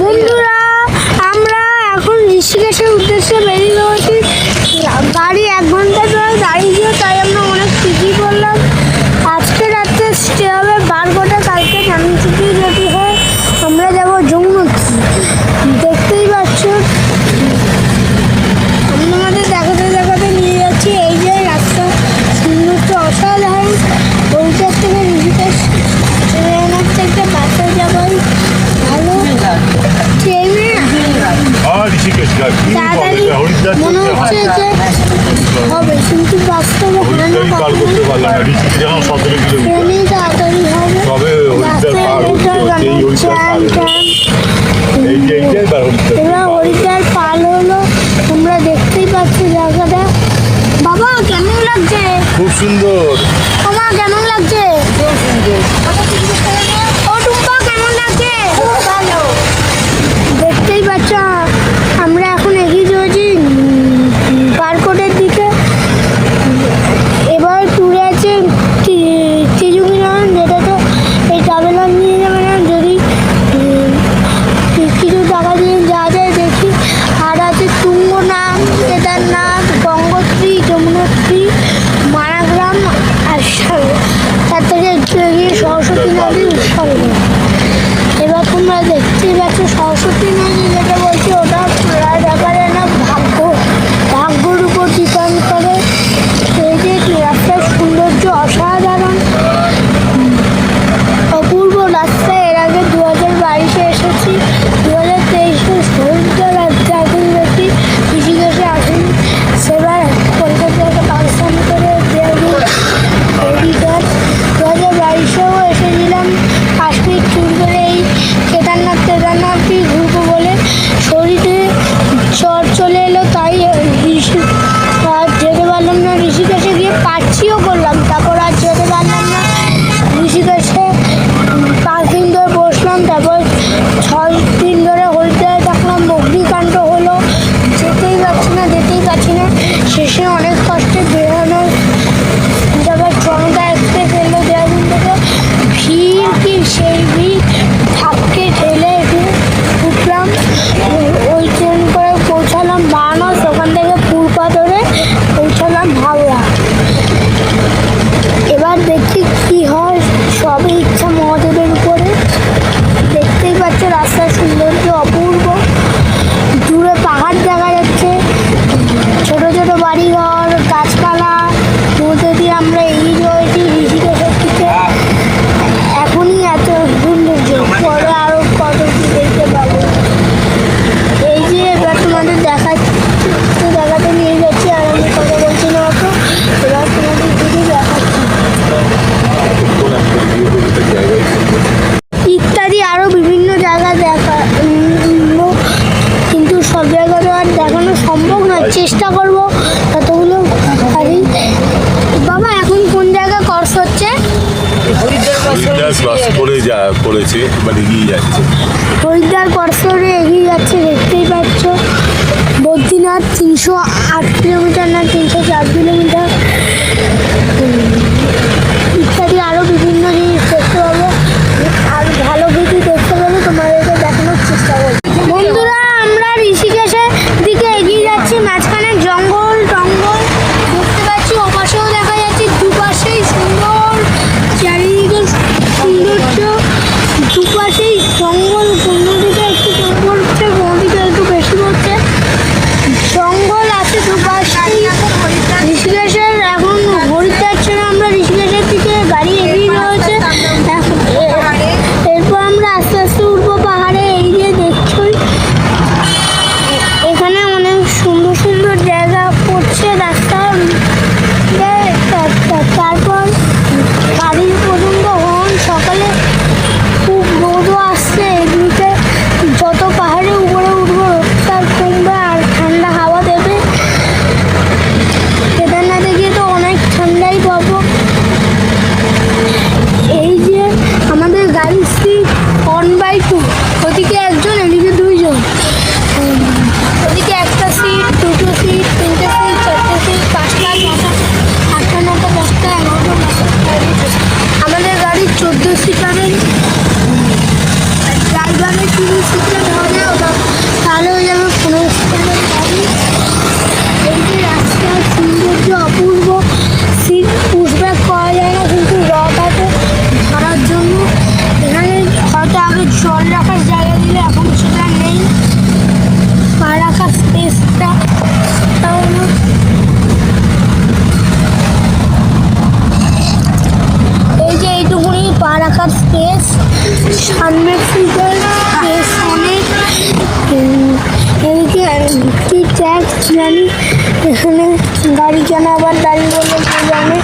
বন্ধুরা, আমরা এখন ঋষিকেশের উদ্দেশ্যে বেরিয়ে রয়েছি গাড়ি এক ঘণ্টা ধরে দাঁড়িয়েছিল, তাই আমরা অনেক টিকি করলাম। আজকে রাত্রে স্টে হবে বারোটা কালকে জানি মনে হচ্ছে হবে। কিন্তু বাস্তবে হয় না ফোনে তাড়াতাড়ি হবে। এবার হরিদ্বার তোমরা দেখতেই পাচ্ছ জায়গাটা। বাবা কেমন লাগছে? খুব সুন্দর। বাবা কেমন লাগছে? খুব সুন্দর। রাখার স্পেস সামনে ফ্রিজের স্পেস অনেক এদিকে কি ট্যাক্স জানি এখানে গাড়ি কেনা আবার গাড়ি বলে জানে।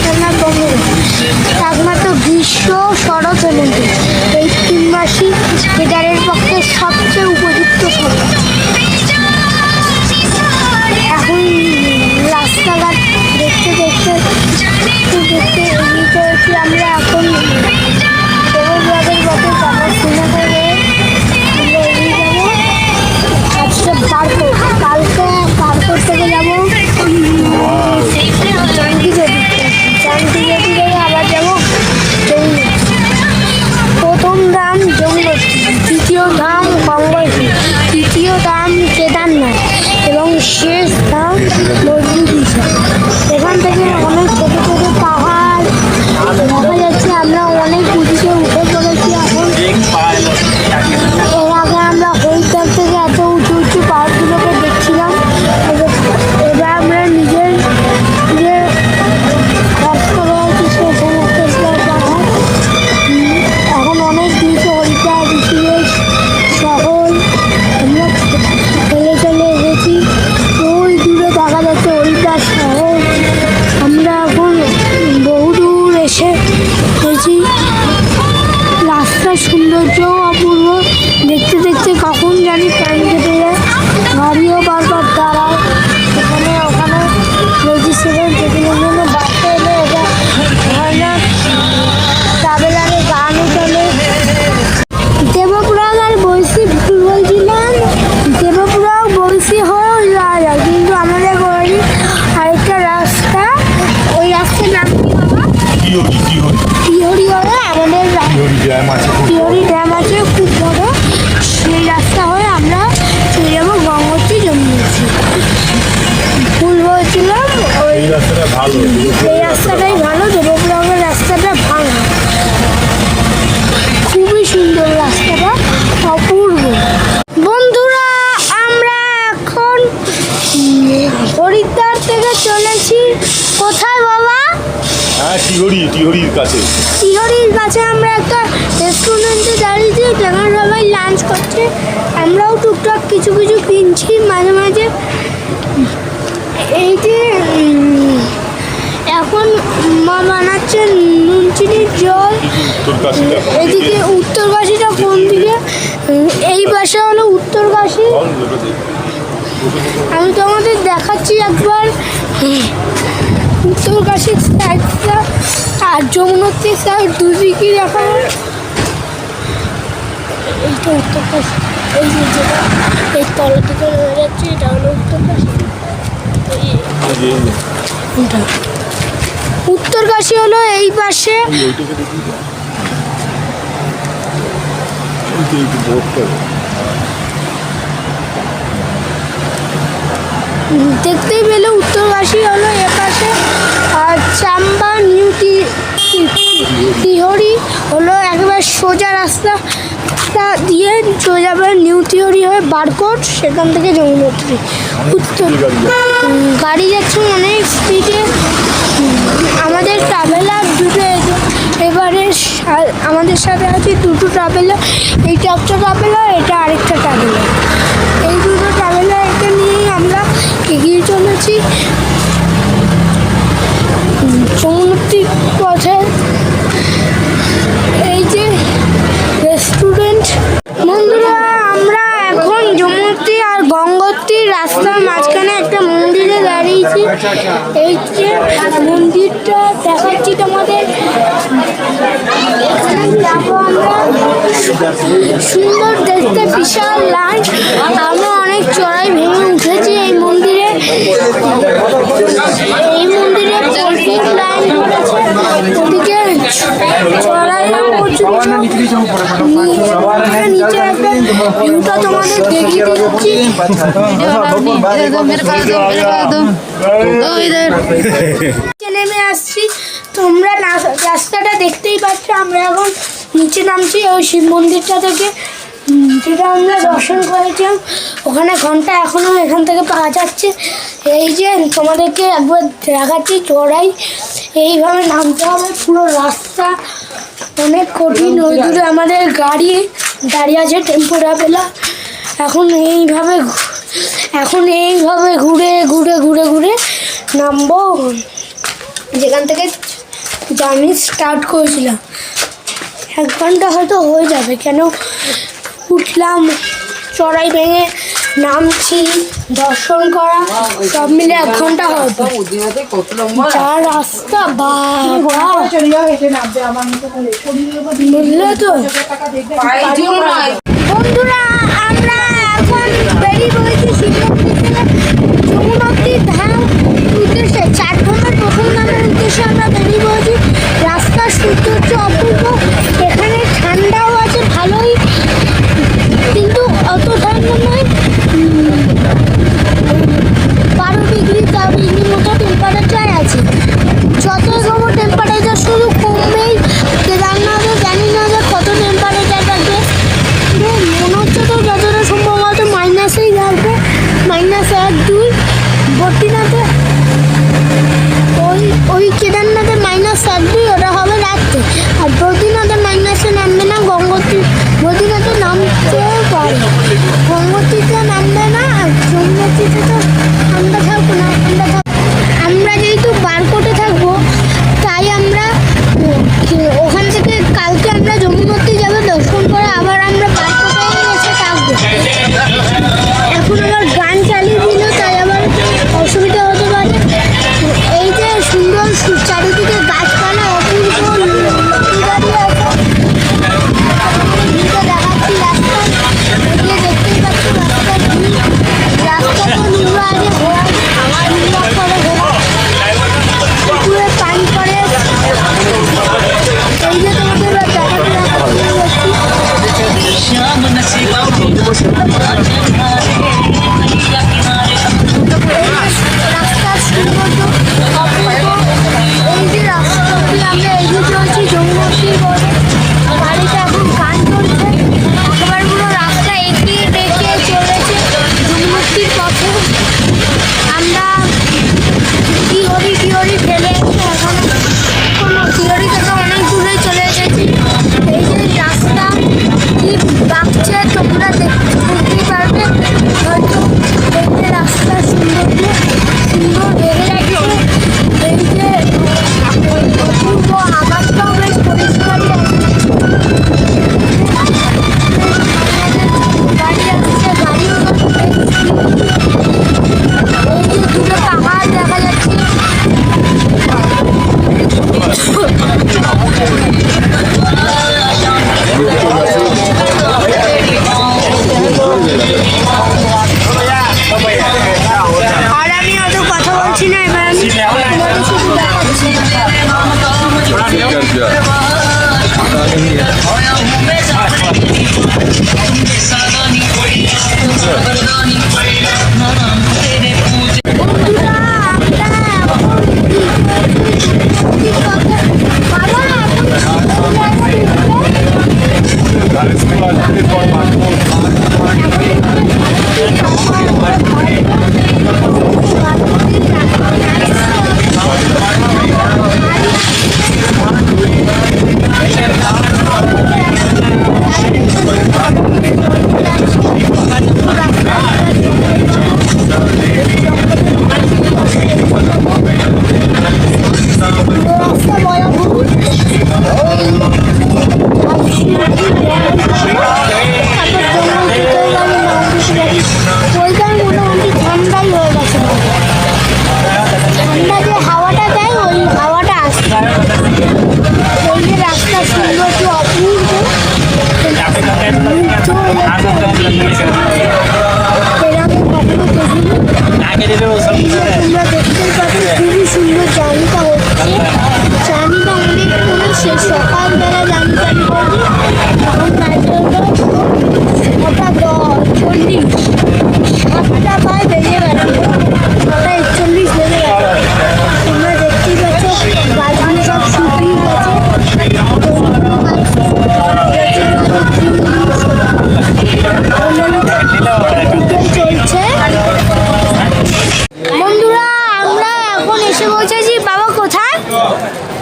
শীতকাল বঙ্গবন্ধু একমাত্র গ্রীষ্ম শরৎ হেমন্ত এই তিন মাসিক কেটারে কাছে এদিকে উত্তরকাশিটা কোন দিকে? এই পাশে হলো উত্তরকাশি। আমি তোমাদের দেখাচ্ছি একবার। উত্তরকাশির সাইডটা আর যমুনোত্রীর সাইড দুদিকে দেখাবো এইটা উত্তরকাশি এই যে যেটা এই তলা থেকে হয়ে যাচ্ছে এটা হলো উত্তরকাশি। উত্তরকাশি হলো এই পাশে। ওইটাকে দেখি তো। এই যে এই যে বোর্ডটা। দেখতেই পেলে উত্তরকাশী হলো এ পাশে আর চাম্বা নিউ তিহরি হলো একবার সোজা রাস্তা দিয়ে সোজা আবার নিউ তিহরি হয়ে বারকোট সেখান থেকে যমুনোত্রী উত্তর গাড়ি যাচ্ছে। অনেক স্পিডে আমাদের ট্রাভেলার সা- আমাদের সাথে আছে দুটো ট্রাভেলার এইটা একটা ট্রাভেলার এটা আরেকটা ট্রাভেলার এই দুটো ট্রাভেলার এটা নিয়েই আমরা এগিয়ে চলেছি। যমুনোত্রীর পথে। এই যে রেস্টুরেন্ট বন্ধুরা, আমরা এখন যমুনোত্রী আর গঙ্গোত্রীর রাস্তার মাঝখানে একটা মন্দিরে দাঁড়িয়েছি। এই যে মন্দিরটা দেখাচ্ছি তোমাদের। সুন্দর দেখতে বিশাল লাইন আমরা অনেক চড়াই ভেঙে উঠেছি এই মন্দিরে। এই মন্দিরে প্রচুর লাইন পড়েছে ওদিকে চড়াই প্রচুর নিচে একটা তোমাদের দেখিয়ে দিচ্ছি। নেমে আসছি। তোমরা রাস্তাটা দেখতেই পাচ্ছ আমরা এখন নিচে নামছি, ওই শিব মন্দিরটা থেকে। যেটা আমরা দর্শন করেছিলাম, ওখানে ঘণ্টা এখনও এখান থেকে পাওয়া যাচ্ছে। এই যে তোমাদেরকে একবার দেখাচ্ছি চড়াই। এইভাবে নামতে হবে, পুরো রাস্তা অনেক কঠিন। ওই দূরে আমাদের গাড়ি দাঁড়িয়ে আছে টেম্পো ট্রাভেলার এখন এইভাবে এখন এইভাবে ঘুরে ঘুরে ঘুরে ঘুরে নামবো। যেখান থেকে জার্নি স্টার্ট করেছিলাম। এক ঘণ্টা হয়তো হয়ে যাবে কেন? উঠলাম, চড়াই ভেঙে নামছি, দর্শন করা, সব মিলে এক ঘণ্টা হবে। যা রাস্তা বুঝলে তো বন্ধুরা, আমরা এখন বেরিয়ে চার নম্বর প্রথম নামের উদ্দেশ্যে আমরা বেরিয়ে পড়েছি। রাস্তার সৌন্দর্য অপূর্ব।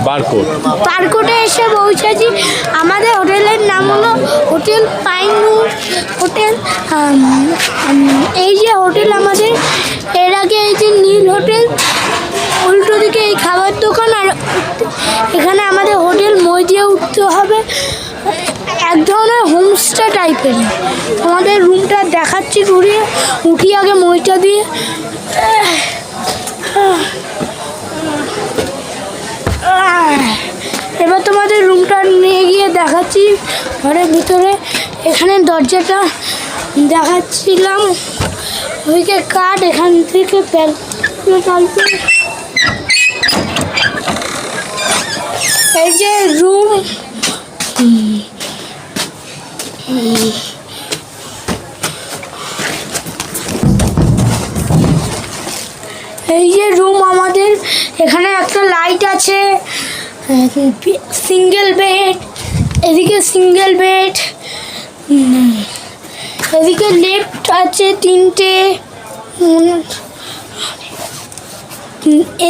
বারকোড। পার্কোটে এসে পৌঁছেছি। আমাদের হোটেলের নাম হলো হোটেল পাইনুর হোটেল। এই যে হোটেল আমাদের, এর আগে এই যে নীল হোটেল, উল্টো দিকে এই খাবার দোকান, আর এখানে আমাদের হোটেল মই দিয়ে উঠতে হবে। এক ধরনের হোমস্টে টাইপেরই আমাদের রুমটা দেখাচ্ছি ঘুরিয়ে, উঠি আগে মইটা দিয়ে। এবার তোমাদের রুমটা নিয়ে গিয়ে দেখাচ্ছি। ঘরের ভিতরে এখানে দরজাটা দেখাচ্ছিলাম। ওইকে কাঠ এখান থেকে এই যে রুম সিঙ্গেল বেড এদিকে সিঙ্গেল বেড এদিকে লেফট আছে তিনটে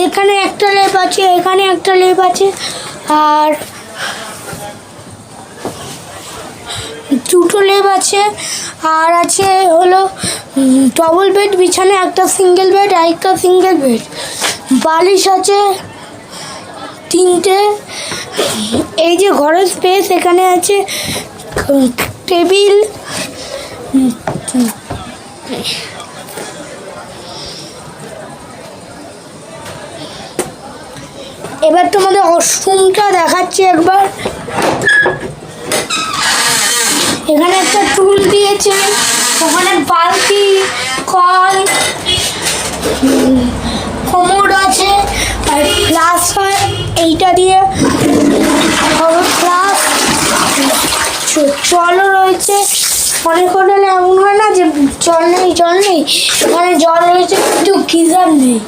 এখানে একটা লেপ আছে, এখানে একটা লেপ আছে, আর দুটো লেপ আছে, আর আছে হলো ডবল বেড বিছানে একটা সিঙ্গেল বেড আর একটা সিঙ্গেল বেড বালিশ আছে তিনটে। এই যে ঘরের স্পেস এখানে আছে টেবিল এবার তোমাদের ওয়াশরুমটা দেখাচ্ছি একবার। এখানে একটা টুল দিয়েছে, ওখানে বালতি, কল কোমর আছে। আর হয় এইটা দিয়ে। হবে ফ্লাস জলও রয়েছে। অনেক হোটেলে এমন হয় না যে জল নেই জল নেই। এখানে জল রয়েছে, কিন্তু গিজার নেই।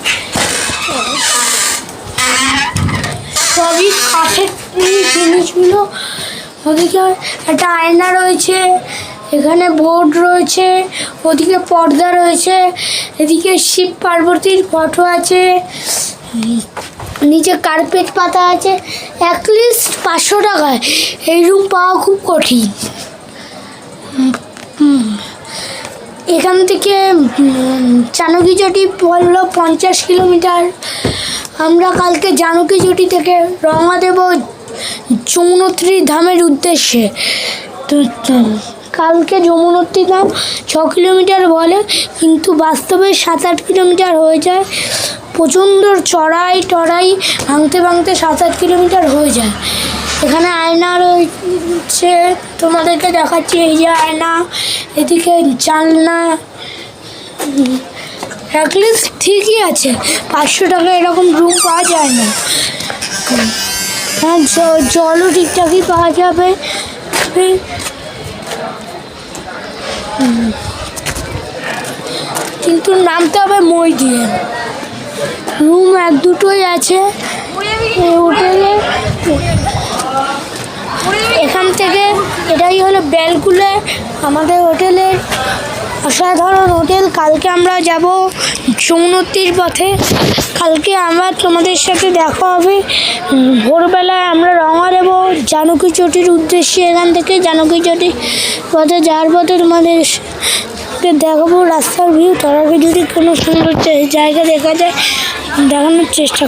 সবই কাঠের জিনিসগুলো। ওদিকে একটা আয়না রয়েছে, এখানে বোর্ড রয়েছে, ওদিকে পর্দা রয়েছে, এদিকে শিব পার্বতীর ফটো আছে। নিচে কার্পেট পাতা আছে অ্যাটলিস্ট পাঁচশো টাকায়। এই রুম পাওয়া খুব কঠিন। এখান থেকে চানকিচটি পড়ল পঞ্চাশ কিলোমিটার। আমরা কালকে জানকীচটি থেকে রওনা দেব যমুনোত্রী ধামের উদ্দেশ্যে। তো, কালকে যমুনোত্রী ধাম ছ কিলোমিটার বলে, কিন্তু বাস্তবে সাত আট কিলোমিটার হয়ে যায়। প্রচণ্ড চড়াই টড়াই ভাঙতে ভাঙতে সাত আট কিলোমিটার হয়ে যায়। এখানে আয়না রয়েছে, তোমাদেরকে দেখাচ্ছি, এই যে আয়না, এদিকে জানলা রাখলে ঠিকই আছে, পাঁচশো টাকা এরকম রুম পাওয়া যায় না। হ্যাঁ জলও ঠিকঠাকই পাওয়া যাবে। কিন্তু নামতে হবে মই দিয়ে রুম এক দুটোই আছে। হোটেলে। এখান থেকে এটাই হলো বেলকুলে, আমাদের হোটেলের অসাধারণ হোটেল। কালকে আমরা যাব যমুনতির পথে। কালকে আমরা তোমাদের সাথে দেখা হবে। ভোরবেলায় আমরা রঙা দেবো জানকী চটির উদ্দেশ্যে। এখান থেকে জানকী চটির পথে যাওয়ার পথে তোমাদের কে দেখাবো রাস্তার ভিউ তার আগে যদি কোনো সুন্দর জায়গা দেখা যায় দেখানোর চেষ্টা